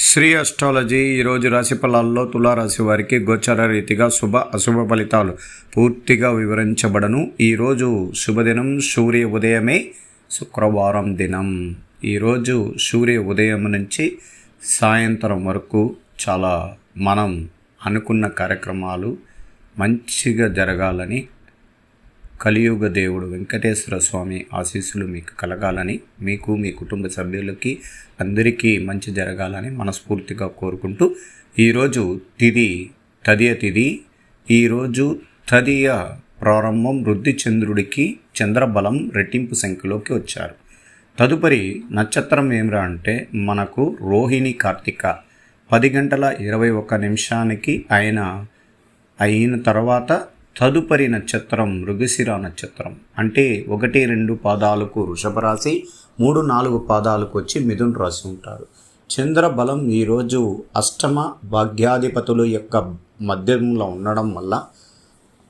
Shri astrology ఈరోజు రాశి ఫలాల్లో తులారాశి వారికి గోచర రీతిగా శుభ అశుభ ఫలితాలు పూర్తిగా వివరించబడను. ఈరోజు శుభదినం సూర్య ఉదయమే శుక్రవారం దినం. ఈరోజు సూర్య ఉదయం నుంచి సాయంత్రం వరకు చాలా మనం అనుకున్న కార్యక్రమాలు మంచిగా జరగాలని కలియుగ దేవుడు వెంకటేశ్వర స్వామి ఆశీస్సులు మీకు కలగాలని మీకు మీ కుటుంబ సభ్యులకి అందరికీ మంచి జరగాలని మనస్ఫూర్తిగా కోరుకుంటూ ఈరోజు తిది తదియ తిది ఈరోజు తదియ ప్రారంభం వృద్ధి చంద్రుడికి చంద్రబలం రెట్టింపు సంఖ్యలోకి వచ్చారు. తదుపరి నక్షత్రం ఏమిరా అంటే మనకు రోహిణి కార్తిక. పది గంటల ఇరవై ఒక్క నిమిషానికి ఆయన అయిన తర్వాత తదుపరి నక్షత్రం మృగశిర నక్షత్రం. అంటే ఒకటి రెండు పాదాలకు వృషభ రాశి మూడు నాలుగు పాదాలకు వచ్చి మిథున్ రాశి ఉంటారు. చంద్రబలం ఈరోజు అష్టమ భాగ్యాధిపతుల యొక్క మధ్యంలో ఉండడం వల్ల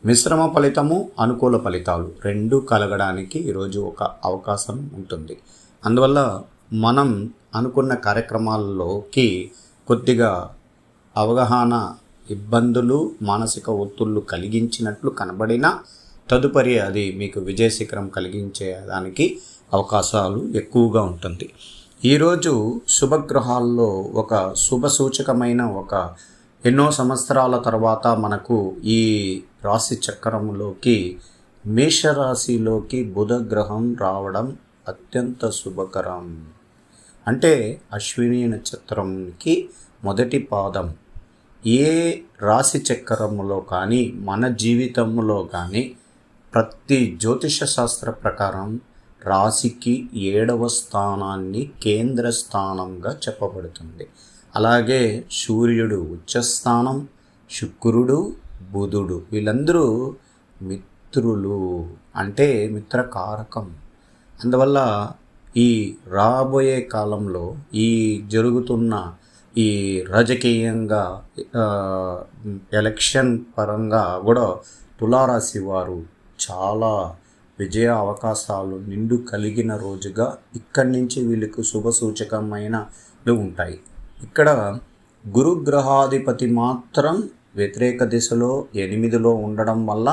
మిశ్రమ ఫలితము అనుకూల ఫలితాలు రెండు కలగడానికి ఈరోజు ఒక అవకాశం ఉంటుంది. అందువల్ల మనం అనుకున్న కార్యక్రమాల్లోకి కొద్దిగా అవగాహన ఇబ్బందులు మానసిక ఒత్తిళ్ళు కలిగించినట్లు కనబడినా తదుపరి అది మీకు విజయశిఖరం కలిగించేదానికి అవకాశాలు ఎక్కువగా ఉంటుంది. ఈరోజు శుభగ్రహాల్లో ఒక శుభ సూచకమైన ఒక ఎన్నో సంవత్సరాల తర్వాత మనకు ఈ రాశి చక్రంలోకి మేషరాశిలోకి బుధ గ్రహం రావడం అత్యంత శుభకరం. అంటే అశ్విని నక్షత్రంకి మొదటి పాదం ఏ రాశి చక్రములో కానీ మన జీవితంలో కానీ ప్రతి జ్యోతిష శాస్త్ర ప్రకారం రాశికి ఏడవ స్థానాన్ని కేంద్ర స్థానంగా చెప్పబడుతుంది. అలాగే సూర్యుడు ఉచ్చస్థానం శుక్రుడు బుధుడు వీళ్ళందరూ మిత్రులు అంటే మిత్రకారకం అందువల్ల ఈ రాబోయే కాలంలో ఈ జరుగుతున్న ఈ రాజకీయంగా ఎలక్షన్ పరంగా కూడా తులారాశి వారు చాలా విజయ అవకాశాలు నిండు కలిగిన రోజుగా ఇక్కడి నుంచి వీళ్ళకు శుభ సూచకమైనవి ఉంటాయి. ఇక్కడ గురుగ్రహాధిపతి మాత్రం వ్యతిరేక దిశలో ఎనిమిదిలో ఉండడం వల్ల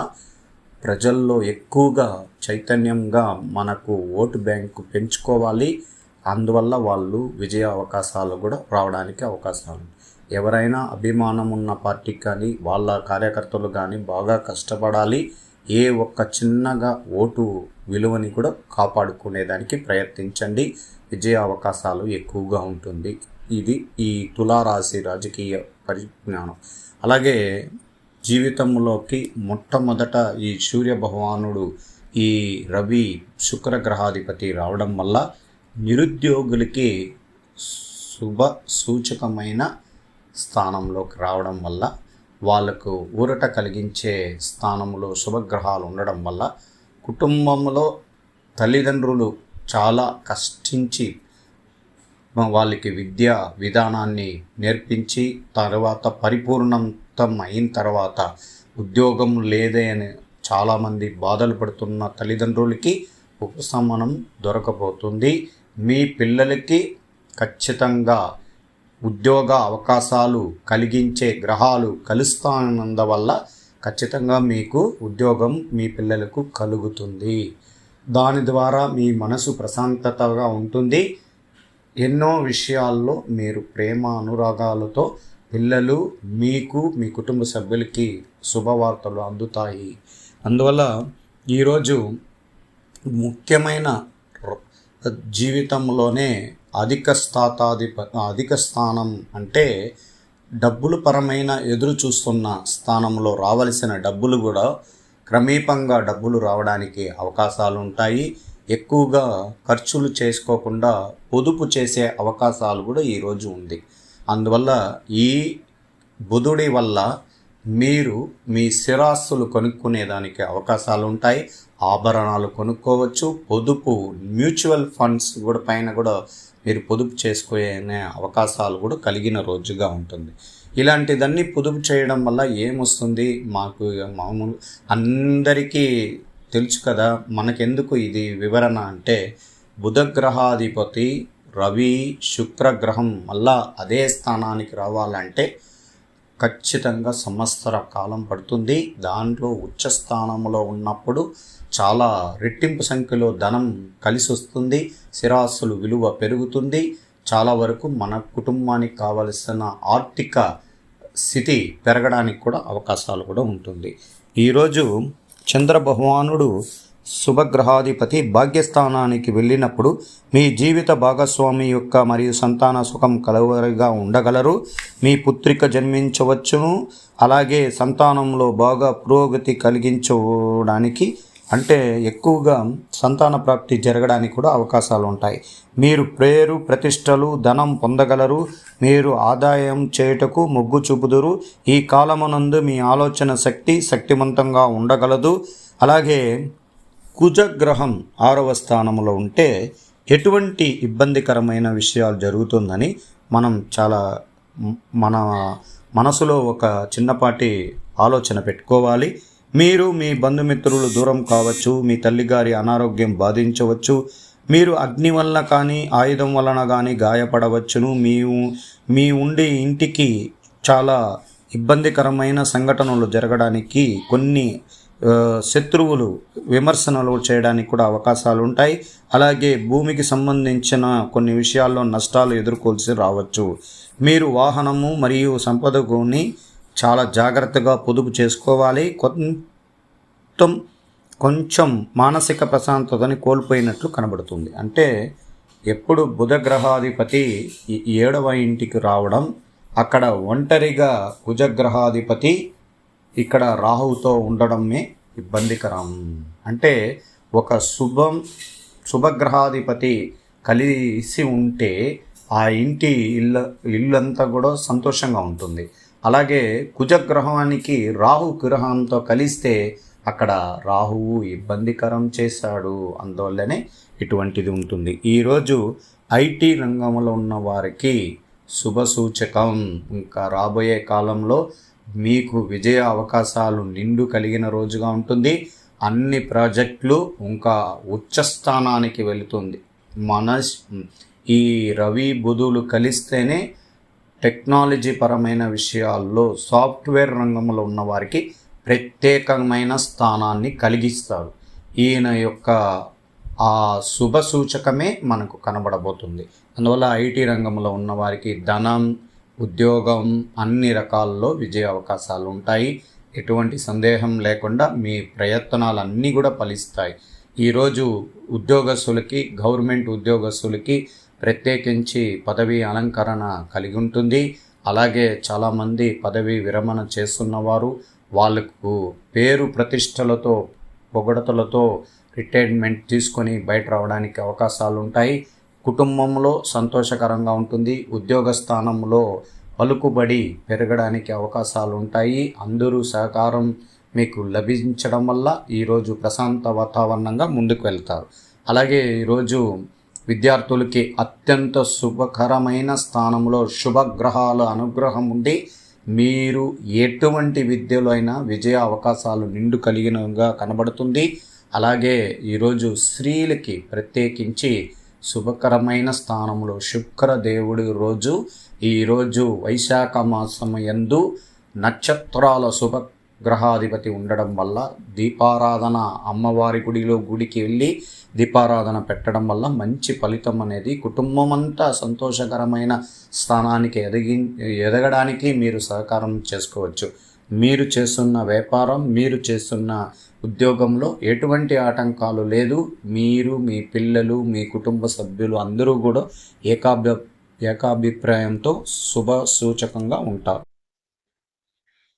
ప్రజల్లో ఎక్కువగా చైతన్యంగా మనకు ఓటు బ్యాంకు పెంచుకోవాలి. అందువల్ల వాళ్ళు విజయ అవకాశాలు కూడా రావడానికి అవకాశాలు ఎవరైనా అభిమానం ఉన్న పార్టీకి కానీ వాళ్ళ కార్యకర్తలు కానీ బాగా కష్టపడాలి ఏ ఒక్క చిన్నగా ఓటు విలువని కూడా కాపాడుకునేదానికి ప్రయత్నించండి. విజయ అవకాశాలు ఎక్కువగా ఉంటుంది. ఇది ఈ తులారాశి రాజకీయ పరిజ్ఞానం. అలాగే జీవితంలోకి మొట్టమొదట ఈ సూర్య భగవానుడు ఈ రవి శుక్ర గ్రహాధిపతి రావడం వల్ల నిరుద్యోగులకి శుభ సూచకమైన స్థానంలోకి రావడం వల్ల వాళ్ళకు ఊరట కలిగించే స్థానంలో శుభగ్రహాలు ఉండడం వల్ల కుటుంబంలో తల్లిదండ్రులు చాలా కష్టించి వాళ్ళకి విద్య విధానాన్ని నేర్పించి తర్వాత పరిపూర్ణంతం అయిన తర్వాత ఉద్యోగం లేదే అని చాలామంది బాధలు పడుతున్న తల్లిదండ్రులకి ఉపశమనం దొరకబోతుంది. మీ పిల్లలకి ఖచ్చితంగా ఉద్యోగ అవకాశాలు కలిగించే గ్రహాలు కలుస్తానందువల్ల ఖచ్చితంగా మీకు ఉద్యోగం మీ పిల్లలకు కలుగుతుంది. దాని ద్వారా మీ మనసు ప్రశాంతతగా ఉంటుంది. ఎన్నో విషయాల్లో మీరు ప్రేమ అనురాగాలతో పిల్లలు మీకు మీ కుటుంబ సభ్యులకి శుభవార్తలు అందుతాయి. అందువల్ల ఈరోజు ముఖ్యమైన జీవితంలోనే అధిక స్థాతాధిప అధిక స్థానం అంటే డబ్బులు పరమైన ఎదురు చూస్తున్న స్థానంలో రావలసిన డబ్బులు కూడా క్రమీపంగా డబ్బులు రావడానికి అవకాశాలు ఉంటాయి. ఎక్కువగా ఖర్చులు చేసుకోకుండా పొదుపు చేసే అవకాశాలు కూడా ఈరోజు ఉంది. అందువల్ల ఈ బుధుడి వల్ల మీరు మీ స్థిరాస్తులు కొనుక్కునేదానికి అవకాశాలు ఉంటాయి. ఆభరణాలు కొనుక్కోవచ్చు. పొదుపు మ్యూచువల్ ఫండ్స్ కూడా పైన కూడా మీరు పొదుపు చేసుకునే అవకాశాలు కూడా కలిగిన రోజుగా ఉంటుంది. ఇలాంటిదన్నీ పొదుపు చేయడం వల్ల ఏమొస్తుంది? మాకు మామూలు అందరికీ తెలుసు కదా మనకెందుకు ఇది వివరణ అంటే బుధగ్రహాధిపతి రవి శుక్రగ్రహం మళ్ళా అదే స్థానానికి రావాలంటే ఖచ్చితంగా సంవత్సర కాలం పడుతుంది. దాంట్లో ఉచ్చ స్థానంలో ఉన్నప్పుడు చాలా రెట్టింపు సంఖ్యలో ధనం కలిసి వస్తుంది స్థిరాస్తులు విలువ పెరుగుతుంది. చాలా వరకు మన కుటుంబానికి కావలసిన ఆర్థిక స్థితి పెరగడానికి కూడా అవకాశాలు కూడా ఉంటుంది. ఈరోజు చంద్ర భగవానుడు శుభగ్రహాధిపతి భాగ్యస్థానానికి వెళ్ళినప్పుడు మీ జీవిత భాగస్వామి యొక్క మరియు సంతాన సుఖం కలవరిగా ఉండగలరు. మీ పుత్రిక జన్మించవచ్చును. అలాగే సంతానంలో బాగా పురోగతి కలిగించడానికి అంటే ఎక్కువగా సంతాన ప్రాప్తి జరగడానికి కూడా అవకాశాలు ఉంటాయి. మీరు పేరు ప్రతిష్టలు ధనం పొందగలరు. మీరు ఆదాయం చేయుటకు మొగ్గు చూపుదురు. ఈ కాలమునందు మీ ఆలోచన శక్తి శక్తివంతంగా ఉండగలదు. అలాగే కుజగ్రహం ఆరవ స్థానంలో ఉంటే ఎటువంటి ఇబ్బందికరమైన విషయాలు జరుగుతుందని మనం చాలా మన మనసులో ఒక చిన్నపాటి ఆలోచన పెట్టుకోవాలి. మీరు మీ బంధుమిత్రులు దూరం కావచ్చు మీ తల్లిగారి అనారోగ్యం బాధించవచ్చు మీరు అగ్ని వలన కానీ ఆయుధం వలన కానీ గాయపడవచ్చును. మీ మీ ఉండే ఇంటికి చాలా ఇబ్బందికరమైన సంఘటనలు జరగడానికి కొన్ని శత్రువులు విమర్శనలు చేయడానికి కూడా అవకాశాలు ఉంటాయి అలాగే భూమికి సంబంధించిన కొన్ని విషయాల్లో నష్టాలు ఎదుర్కోవాల్సి రావచ్చు. మీరు వాహనము మరియు సంపదకుని చాలా జాగ్రత్తగా పొదుపు చేసుకోవాలి. కొంత కొంచెం మానసిక ప్రశాంతతని కోల్పోయినట్లు కనబడుతుంది. అంటే ఎప్పుడు బుధగ్రహాధిపతి ఈ ఏడవ ఇంటికి రావడం అక్కడ ఒంటరిగా కుజగ్రహాధిపతి ఇక్కడ రాహువుతో ఉండడమే ఇబ్బందికరం. అంటే ఒక శుభం శుభగ్రహాధిపతి కలిసి ఉంటే ఆ ఇంటి ఇల్లు ఇల్లంతా కూడా సంతోషంగా ఉంటుంది. అలాగే కుజగ్రహానికి రాహు గ్రహంతో కలిస్తే అక్కడ రాహువు ఇబ్బందికరం చేశాడు అందువల్లనే ఇటువంటిది ఉంటుంది. ఈరోజు ఐటీ రంగంలో ఉన్న వారికి శుభ సూచకం. ఇంకా రాబోయే కాలంలో మీకు విజయ అవకాశాలు నిండు కలిగిన రోజుగా ఉంటుంది. అన్ని ప్రాజెక్టులు ఇంకా ఉచ్చస్థానానికి వెళుతుంది. మన ఈ రవి బుధులు కలిస్తేనే టెక్నాలజీ పరమైన విషయాల్లో సాఫ్ట్వేర్ రంగంలో ఉన్న వారికి ప్రత్యేకమైన స్థానాన్ని కలిగిస్తారు ఈయన యొక్క ఆ శుభ సూచకమే మనకు కనబడబోతుంది. అందువల్ల ఐటీ రంగంలో ఉన్న వారికి ధనం ఉద్యోగం అన్ని రకాల్లో విజయ అవకాశాలు ఉంటాయి. ఎటువంటి సందేహం లేకుండా మీ ప్రయత్నాలన్నీ కూడా ఫలిస్తాయి. ఈరోజు ఉద్యోగస్తులకి గవర్నమెంట్ ఉద్యోగస్తులకి ప్రత్యేకించి పదవి అలంకరణ కలిగి ఉంటుంది అలాగే చాలామంది పదవి విరమణ చేస్తున్నవారు వాళ్ళకు పేరు ప్రతిష్టలతో పొగడతలతో రిటైర్మెంట్ తీసుకొని బయట రావడానికి అవకాశాలు ఉంటాయి కుటుంబంలో సంతోషకరంగా ఉంటుంది. ఉద్యోగ స్థానంలో పలుకుబడి పెరగడానికి అవకాశాలు ఉంటాయి అందరూ సహకారం మీకు లభించడం వల్ల ఈరోజు ప్రశాంత వాతావరణంగా ముందుకు వెళ్తారు. అలాగే ఈరోజు విద్యార్థులకి అత్యంత శుభకరమైన స్థానంలో శుభగ్రహాల అనుగ్రహం ఉండి మీరు ఎటువంటి విద్యలో అయినా విజయ అవకాశాలు నిండు కలిగినగా కనబడుతుంది. అలాగే ఈరోజు స్త్రీలకి ప్రత్యేకించి శుభకరమైన స్థానంలో శుక్రదేవుడి రోజు. ఈరోజు వైశాఖ మాసం యందు నక్షత్రాల శుభ గ్రహాధిపతి ఉండడం వల్ల దీపారాధన అమ్మవారి గుడిలో గుడికి వెళ్ళి దీపారాధన పెట్టడం వల్ల మంచి ఫలితం అనేది కుటుంబం అంతా సంతోషకరమైన స్థానానికి ఎదిగి ఎదగడానికి మీరు సహకారం చేసుకోవచ్చు. మీరు చేస్తున్న వ్యాపారం మీరు చేస్తున్న ఉద్యోగంలో ఎటువంటి ఆటంకాలు లేదు. మీరు మీ పిల్లలు మీ కుటుంబ సభ్యులు అందరూ కూడా ఏకాభి ఏకాభిప్రాయంతో శుభ సూచకంగా ఉంటారు.